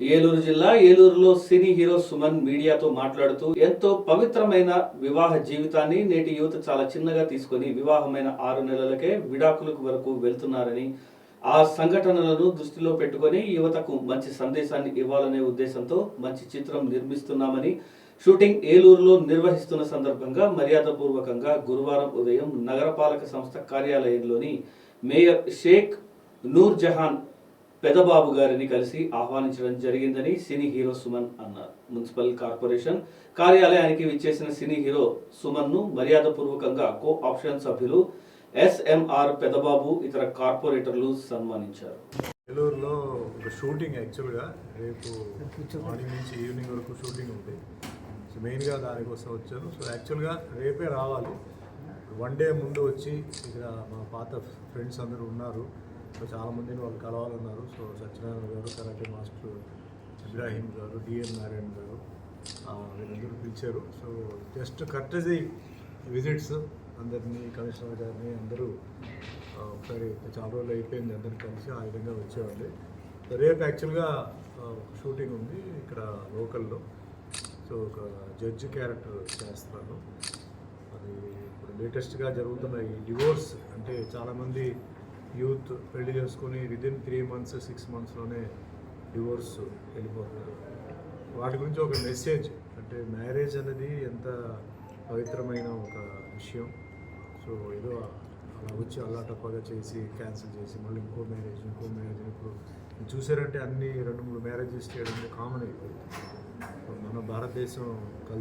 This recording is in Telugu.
ఏలూరు జిల్లా ఏలూరులో సినీ హీరో సుమన్ మీడియాతో మాట్లాడుతూ ఎంతో పవిత్రమైన వివాహ జీవితాన్ని నేటి యువత చాలా చిన్నగా తీసుకొని వివాహమైన ఆరు నెలలకే విడాకులకు వరకు వెళ్తున్నారని ఆ సంఘటనలను దృష్టిలో పెట్టుకొని యువతకు మంచి సందేశాన్ని ఇవ్వాలనే ఉద్దేశంతో మంచి చిత్రం నిర్మిస్తున్నామని షూటింగ్ ఏలూరులో నిర్వహిస్తున్న సందర్భంగా మర్యాదపూర్వకంగా గురువారం ఉదయం నగరపాలక సంస్థ కార్యాలయంలోని మేయర్ షేక్ నూర్ జహాన్ పెదబాబు గారిని కలిసి ఆహ్వానించడం జరిగిందని సినీ హీరో సుమన్ అన్నారు. మున్సిపల్ కార్పొరేషన్ కార్యాలయానికి విచ్చేసిన సినీ హీరో సుమన్ను మర్యాదపూర్వకంగా కో ఆప్షన్ సభ్యులు ఎస్ఎంఆర్ పెదబాబు ఇతర కార్పొరేటర్లు సన్మానించారు. ఏలూరులో ఒక షూటింగ్ యాక్చువల్గా రేపు మార్నింగ్ నుంచి ఈవినింగ్ వరకు షూటింగ్ ఉంది. సో మెయిన్గా దానికోసం వచ్చాను. సో యాక్చువల్గా రేపే రావాలి. వన్ డే ముందు వచ్చి ఇక్కడ మా పాత ఫ్రెండ్స్ అందరూ ఉన్నారు. సో చాలామందిని వాళ్ళు కలవాలన్నారు. సో సత్యనారాయణ గారు కరాటే మాస్టర్ ఇబ్రాహీం గారు డిఎన్ నారాయణ గారు వీళ్ళందరూ పిలిచారు. సో జస్ట్ కర్టజీ విజిట్స్ అందరినీ కమిషనర్ గారిని అందరూ ఒకసారి చాలా రోజులు అయిపోయింది అందరిని కలిసి ఆ విధంగా వచ్చేవాళ్ళు. రేపు యాక్చువల్గా ఒక షూటింగ్ ఉంది ఇక్కడ లోకల్లో. సో ఒక జడ్జి క్యారెక్టర్ చేస్తున్నాను అది ఇప్పుడు లేటెస్ట్గా జరుగుతున్న ఈ డివోర్స్ అంటే చాలామంది యూత్ పెళ్ళి చేసుకొని విదిన్ త్రీ మంత్స్ సిక్స్ మంత్స్లోనే డివోర్స్ వెళ్ళిపోతున్నారు. వాటి గురించి ఒక మెసేజ్ అంటే మ్యారేజ్ అనేది ఎంత పవిత్రమైన ఒక విషయం. సో ఏదో అలా వచ్చి అలా టప్పగా చేసి క్యాన్సిల్ చేసి మళ్ళీ ఇంకో మ్యారేజ్ ఇంకో మ్యారేజ్ ఇప్పుడు చూసారంటే అన్ని రెండు మూడు మ్యారేజెస్ చేయడం కామన్ అయిపోయింది. మన భారతదేశం కల్చర్